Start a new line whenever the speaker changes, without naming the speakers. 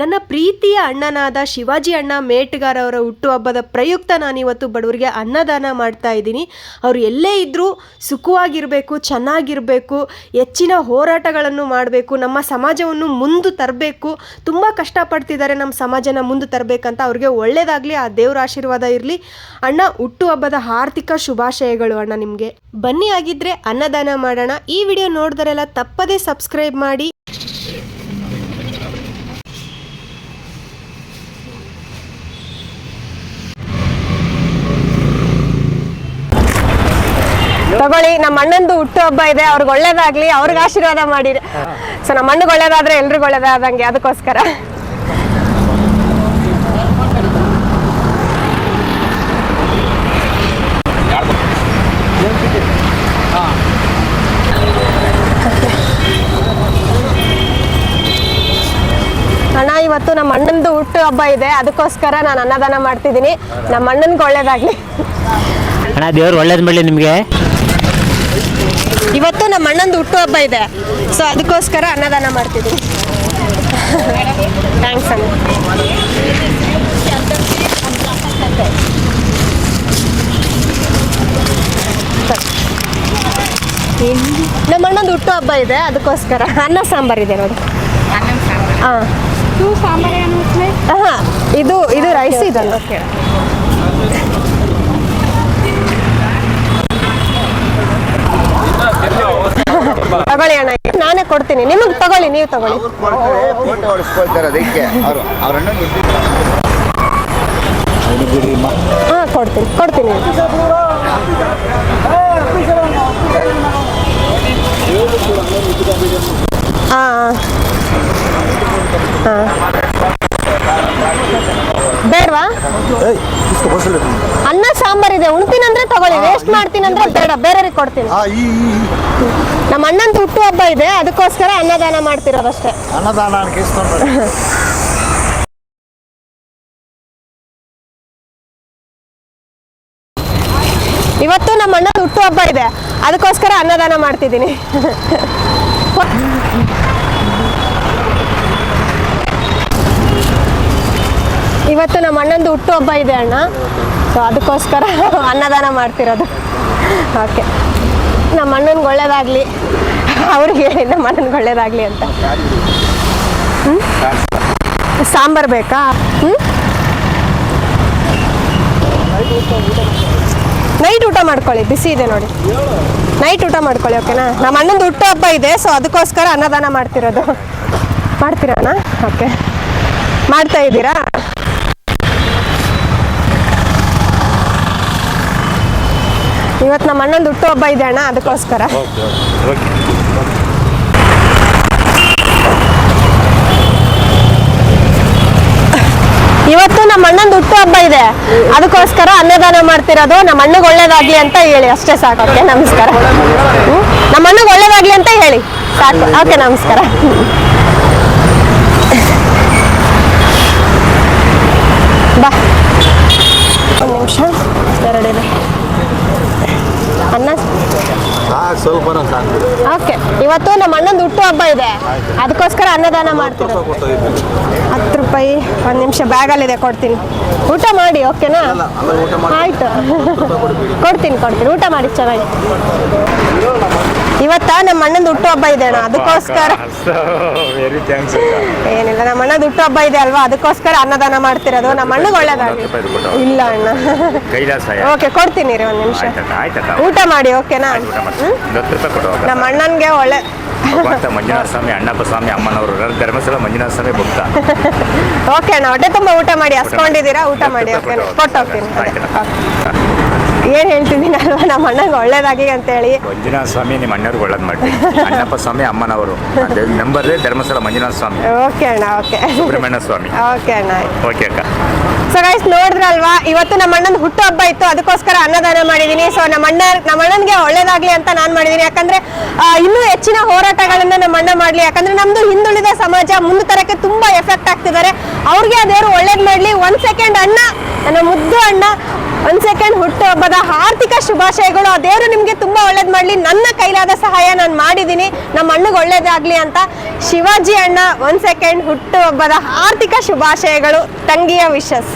ನನ್ನ ಪ್ರೀತಿಯ ಅಣ್ಣನಾದ ಶಿವಾಜಿ ಅಣ್ಣ ಮೇಟ್ಗಾರ್ ಅವರ ಹುಟ್ಟುಹಬ್ಬದ ಪ್ರಯುಕ್ತ ನಾನಿವತ್ತು ಬಡವರಿಗೆ ಅನ್ನದಾನ ಮಾಡ್ತಾ ಇದ್ದೀನಿ. ಅವರು ಎಲ್ಲೇ ಇದ್ದರೂ ಸುಖವಾಗಿರಬೇಕು, ಚೆನ್ನಾಗಿರಬೇಕು, ಹೆಚ್ಚಿನ ಹೋರಾಟಗಳನ್ನು ಮಾಡಬೇಕು, ನಮ್ಮ ಸಮಾಜವನ್ನು ಮುಂದೆ ತರಬೇಕು, ತುಂಬ ಕಷ್ಟಪಡ್ತಿದ್ದಾರೆ ನಮ್ಮ ಸಮಾಜನ ಮುಂದೆ ತರಬೇಕಂತ ಅವ್ರಿಗೆ ಒಳ್ಳೆಯದಾಗಲಿ ಆ ದೇವರ ಆಶೀರ್ವಾದ ಇರಲಿ. ಅಣ್ಣ, ಹುಟ್ಟುಹಬ್ಬದ ಆರ್ಥಿಕ ಶುಭಾಶಯಗಳು ಅಣ್ಣ ನಿಮಗೆ. ಬನ್ನಿ ಆಗಿದ್ದರೆ ಅನ್ನದಾನ ಮಾಡೋಣ. ಈ ವಿಡಿಯೋ ನೋಡಿದರೆಲ್ಲ ತಪ್ಪದೇ ಸಬ್ಸ್ಕ್ರೈಬ್ ಮಾಡಿ. ತಗೊಳ್ಳಿ, ನಮ್ಮ ಅಣ್ಣಂದು ಹುಟ್ಟು ಹಬ್ಬ ಇದೆ, ಅವ್ರಿಗೆ ಒಳ್ಳೇದಾಗ್ಲಿ, ಅವ್ರಿಗೆ ಆಶೀರ್ವಾದ ಮಾಡಿ ಸೊ ನಮ್ಮ ಅಣ್ಣಗೆ ಒಳ್ಳೇದಾದ್ರೆ ಎಲ್ರಿಗೂ ಒಳ್ಳೇದಾದಂಗೆ, ಅದಕ್ಕೋಸ್ಕರ. ಅಣ್ಣ, ಇವತ್ತು ನಮ್ಮ ಅಣ್ಣಂದು ಹುಟ್ಟು ಹಬ್ಬ ಇದೆ, ಅದಕ್ಕೋಸ್ಕರ ನಾನು ಅನ್ನದಾನ ಮಾಡ್ತಿದ್ದೀನಿ. ನಮ್ಮ ಅಣ್ಣನ್ಗೆ ಒಳ್ಳೇದಾಗ್ಲಿ.
ಅಣ್ಣ, ದೇವ್ರು ಒಳ್ಳೇದ್ ಮಾಡಿ ನಿಮಗೆ.
ಇವತ್ತು ನಮ್ಮ ಅಣ್ಣಂದು ಹುಟ್ಟು ಹಬ್ಬ ಇದೆ. ಸೊ ಅದಕ್ಕೋಸ್ಕರ ಅನ್ನದಾನ ಮಾಡ್ತಿದ್ದೀನಿ ಥ್ಯಾಂಕ್ಸ್ ಅಣ್ಣ. ನಮ್ಮ ಅಣ್ಣಂದು ಹುಟ್ಟು ಹಬ್ಬ ಇದೆ ಅದಕ್ಕೋಸ್ಕರ. ಅನ್ನ ಸಾಂಬಾರ್ ಇದೆ ನೋಡಿ. ಹಾಂ ಹಾಂ. ಇದು ಇದು ರೈಸ್ ಇದಲ್ಲ. ತಗೊಳ್ಳಿ ಅಣ್ಣ. ನಾನೇ ಕೊಡ್ತೀನಿ. ನಿಮಗೆ ತಗೊಳ್ಳಿ ನೀವು ತಗೊಳ್ಳಿ.
ಫೋಟೋ ಹೊಡಿಸ್ಕೊಳ್ತಾರೆ ಅದಕ್ಕೆ. ಅವರು ಅವರನ್ನ
ಹಾಂ ಕೊಡ್ತೀನಿ ಕೊಡ್ತೀನಿ ಹಾಂ ಹಾಂ ಬೇಡವಾ ಅನ್ನ ಸಾಂಬಾರ್ ಇದೆ. ಉಣ್ತೀನಂದ್ರೆ ತಗೊಳ್ಳಿ. ವೇಸ್ಟ್ ಮಾಡ್ತೀನಂದ್ರೆ ಬೇಡ. ಬೇರೆಯವ್ರಿಗೆ ಕೊಡ್ತೀನಿ. ನಮ್ಮ ಅಣ್ಣಂದು ಹುಟ್ಟು ಹಬ್ಬ ಇದೆ. ಅದಕ್ಕೋಸ್ಕರ ಅನ್ನದಾನ ಮಾಡ್ತಿರೋದಷ್ಟೇ.
ಅನ್ನದಾನ
ಇವತ್ತು ನಮ್ಮ ಅಣ್ಣದ ಹುಟ್ಟು ಹಬ್ಬ ಇದೆ. ಅದಕ್ಕೋಸ್ಕರ ಅನ್ನದಾನ ಮಾಡ್ತಿದ್ದೀನಿ. ಇವತ್ತು ನಮ್ಮ ಅಣ್ಣಂದು ಹುಟ್ಟು ಹಬ್ಬ ಇದೆ ಅಣ್ಣ. ಸೊ ಅದಕ್ಕೋಸ್ಕರ ಅನ್ನದಾನ ಮಾಡ್ತಿರೋದು. ಓಕೆ ನಮ್ಮ ಅಣ್ಣನ್ಗೆ ಒಳ್ಳೇದಾಗಲಿ. ಅವ್ರಿಗೆ ನಮ್ಮ ಅಣ್ಣನ್ಗೆ ಒಳ್ಳೇದಾಗಲಿ ಅಂತ. ಹ್ಞೂ ಸಾಂಬಾರು ಬೇಕಾ? ಹ್ಞೂ ನೈಟ್ ಊಟ ಮಾಡ್ಕೊಳ್ಳಿ. ಬಿಸಿ ಇದೆ ನೋಡಿ. ನೈಟ್ ಊಟ ಮಾಡ್ಕೊಳ್ಳಿ ಓಕೆನಾ ನಮ್ಮ ಅಣ್ಣಂದು ಹುಟ್ಟು ಹಬ್ಬ ಇದೆ ಸೊ ಅದಕ್ಕೋಸ್ಕರ ಅನ್ನದಾನ ಮಾಡ್ತಿರೋದು. ಮಾಡ್ತೀರಾ ಓಕೆ ಮಾಡ್ತಾ ಇದ್ದೀರಾ? ಇವತ್ತು ನಮ್ಮ ಅಣ್ಣಂದು ಹುಟ್ಟು ಹಬ್ಬ ಇದೆ ಅಣ್ಣ ಅದಕ್ಕೋಸ್ಕರ. ಇವತ್ತು ನಮ್ಮ ಅಣ್ಣಂದು ಹುಟ್ಟು ಹಬ್ಬ ಇದೆ. ಅದಕ್ಕೋಸ್ಕರ ಅನ್ನದಾನ ಮಾಡ್ತಿರೋದು ನಮ್ಮ ಅಣ್ಣಗೆ ಒಳ್ಳೇದಾಗ್ಲಿ ಅಂತ ಹೇಳಿ. ಅಷ್ಟೇ ಸಾಕು ಓಕೆ? ನಮಸ್ಕಾರ? ನಮ್ಮ ಅಣ್ಣಗೆ ಒಳ್ಳೇದಾಗ್ಲಿ ಅಂತ ಹೇಳಿ. ಸಾಕು. ಓಕೆ ನಮಸ್ಕಾರ ಬಾ ಒಂದು ನಿಮಿಷ ಎರಡಿದೆ ಅನ್ನ
ಸಾಕು ಸ್ವಲ್ಪ
ಓಕೆ ಇವತ್ತು ನಮ್ಮ ಅಣ್ಣಂದು ಹುಟ್ಟು ಹಬ್ಬ ಇದೆ. ಅದಕ್ಕೋಸ್ಕರ ಅನ್ನದಾನ ಮಾಡ್ತೀವಿ ಹತ್ತು ರೂಪಾಯಿ ಒಂದು ನಿಮಿಷ ಬ್ಯಾಗಲ್ಲಿದೆ ಕೊಡ್ತೀನಿ. ಊಟ ಮಾಡಿ ಓಕೆನಾ ಆಯ್ತು. ಕೊಡ್ತೀನಿ ಕೊಡ್ತೀನಿ. ಊಟ ಮಾಡಿ ಚೆನ್ನಾಗಿ. ಇವತ್ತ ನಮ್ಮ ಅಣ್ಣನ ಹುಟ್ಟು ಹಬ್ಬ ಇದೆ ಅಣ್ಣ. ಅದಕ್ಕೋಸ್ಕರ
ವೆರಿ ಥ್ಯಾಂಕ್ಸ್
ಏನಿಲ್ಲ ನಮ್ಮ ಅಣ್ಣ ಹುಟ್ಟು ಹಬ್ಬ ಇದೆ ಅಲ್ವಾ? ಅದಕ್ಕೋಸ್ಕರ ಅನ್ನದಾನ ಮಾಡ್ತಿರೋದು. ನಮ್ಮ ಅಣ್ಣಗೆ ಒಳ್ಳೇದಾಗಲಿ. ಇಲ್ಲ ಅಣ್ಣ. ಓಕೆ ಕೊಡ್ತೀನಿ ರೀ ಒಂದು ನಿಮಿಷ. ಊಟ ಮಾಡಿ ಓಕೆನಾ. ನಮ್ಮ ಅಣ್ಣನಿಗೆ ಒಳ್ಳೆ
ಮಂಜುನಾಥ ಸ್ವಾಮಿ ಅಣ್ಣಪ್ಪ ಸ್ವಾಮಿ ಅಮ್ಮನವರು ಧರ್ಮಸ್ಥಳ ಮಂಜುನಾಥ ಸ್ವಾಮಿ ಭಕ್ತ.
ಓಕೆ ಅಣ್ಣ ಹೊಟ್ಟೆ ತುಂಬ ಊಟ ಮಾಡಿ. ಹಸ್ಕೊಂಡಿದ್ದೀರಾ? ಊಟ ಮಾಡಿ ಓಕೆ ಕೊಟ್ಟು ಹೋಗ್ತೀನಿ. ಏನು ಹೇಳ್ತಿದ್ದೀನಿ ಅಲ್ವಾ ನಮ್ಮ ಅಣ್ಣಗ್ ಒಳ್ಳೇದಾಗಿ ಅಂತೇಳಿ.
ಮಂಜುನಾಥ ಸ್ವಾಮಿ ನಿಮ್ಮ ಅಣ್ಣವ್ರಿಗೆ ಒಳ್ಳೇದು ಮಾಡಿ ಅಣ್ಣಪ್ಪ ಸ್ವಾಮಿ ಅಮ್ಮನವರು. ನಂಬರ್ ಧರ್ಮಸ್ಥಳ ಮಂಜುನಾಥ ಸ್ವಾಮಿ.
ಓಕೆ ಅಣ್ಣ ಓಕೆ.
ಸುಬ್ರಹ್ಮಣ್ಯ ಸ್ವಾಮಿ.
ಓಕೆ ಅಣ್ಣ
ಓಕೆ ಅಕ್ಕ.
ಸೊ ಗೈಸ್ ನೋಡಿದ್ರಲ್ವಾ? ಇವತ್ತು ನಮ್ಮ ಅಣ್ಣನ ಹುಟ್ಟು ಹಬ್ಬ ಇತ್ತು. ಅದಕ್ಕೋಸ್ಕರ ಅನ್ನದಾನ ಮಾಡಿದ್ದೀನಿ ಸೊ ನಮ್ಮ ಅಣ್ಣ ನಮ್ಮ ಅಣ್ಣನಿಗೆ ಒಳ್ಳೇದಾಗ್ಲಿ ಅಂತ ನಾನು ಮಾಡಿದ್ದೀನಿ ಯಾಕಂದ್ರೆ ಇನ್ನೂ ಹೆಚ್ಚಿನ ಹೋರಾಟಗಳನ್ನ ನಮ್ಮ ಅಣ್ಣ ಮಾಡಲಿ. ಯಾಕಂದ್ರೆ ನಮ್ದು ಹಿಂದುಳಿದ ಸಮಾಜ ಮುಂದೆ ತರಕ್ಕೆ ತುಂಬಾ ಎಫೆಕ್ಟ್ ಆಗ್ತಿದ್ದಾರೆ. ಅವ್ರಿಗೆ ಆ ದೇವರು ಒಳ್ಳೇದು ಮಾಡಲಿ. ಒಂದ್ ಸೆಕೆಂಡ್ ಅಣ್ಣ ನನ್ನ ಮುದ್ದು ಅಣ್ಣ ಒಂದ್ ಸೆಕೆಂಡ್ ಹುಟ್ಟು ಹಬ್ಬದ ಆರ್ಥಿಕ ಶುಭಾಶಯಗಳು. ಆ ದೇವರು ನಿಮ್ಗೆ ತುಂಬಾ ಒಳ್ಳೇದ್ ಮಾಡ್ಲಿ. ನನ್ನ ಕೈಲಾದ ಸಹಾಯ ನಾನು ಮಾಡಿದೀನಿ. ನಮ್ಮ ಅಣ್ಣಗೆ ಒಳ್ಳೇದಾಗ್ಲಿ ಅಂತ ಶಿವಾಜಿ ಅಣ್ಣ ಒಂದ್ ಸೆಕೆಂಡ್ ಹುಟ್ಟು ಹಬ್ಬದ ಆರ್ಥಿಕ ಶುಭಾಶಯಗಳು. ತಂಗಿಯ ವಿಶಸ್